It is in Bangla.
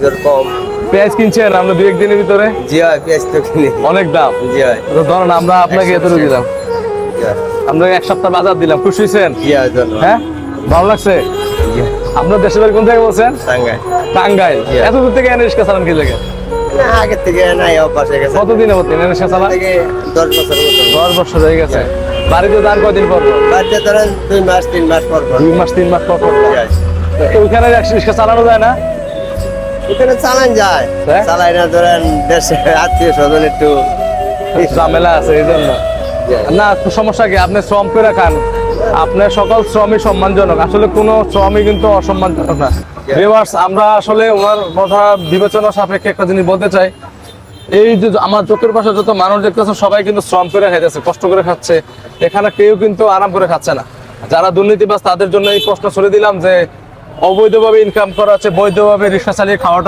জোর কম। পেঁয়াজ কিনছেন আমরা দুই একদিনের ভিতরে? জি হয় পেঁয়াজ তো কিনি। অনেক দাম। জি হয় তো ধরেন আমরা আপনাকে এত দিলাম। আমরা এক সপ্তাহ বাজার দিলাম। খুশি হয়েছেন? হয়? ভালো লাগছে? আপনার দেশের বাড়ি কোন থেকে বলছেন? টাঙ্গাই টাঙ্গাইল। এত দূর থেকে এনে রিক্সা চালান কি লাগে? আগে থেকে নাই অভ্যাস হয়ে গেছে। কতদিন হতো এনে রিক্সা চালান? দশ বছর দশ বছর হয়ে গেছে। বাড়িতে দান কদিন পর পর? বাড়িতে ধরেন দুই মাস তিন মাস পর দুই মাস তিন মাস পর পর। তো ওইখানে রিক্সা চালানো যায় না? ওখানে চালান যায়। হ্যাঁ? চালাই না ধরেন দেশে আত্মীয় স্বজন একটু ঝামেলা আছে এই জন্য। না সমস্যা কি? আপনি শ্রম করে খান। আপনার সকল শ্রমই সম্মানজনক। আসলে কোনো শ্রমই কিন্তু অসম্মানজনক না। ভিউয়ার্স আমরা আসলে ওনার কথা বিবেচনা সাপেক্ষে একটা জিনিস বলতে চাই। এই যে আমার চোখের পাশে যত মানুষ দেখতেছে সবাই কিন্তু শ্রম করে খাইতেছে কষ্ট করে খাচ্ছে। এখানে কেউ কিন্তু আরাম করে খাচ্ছে না। যারা দুর্নীতিবাজ তাদের জন্য এই প্রশ্ন ছড়ে দিলাম যে অবৈধভাবে ইনকাম করা আছে বৈধভাবে রিক্সা চালিয়ে খাওয়াটা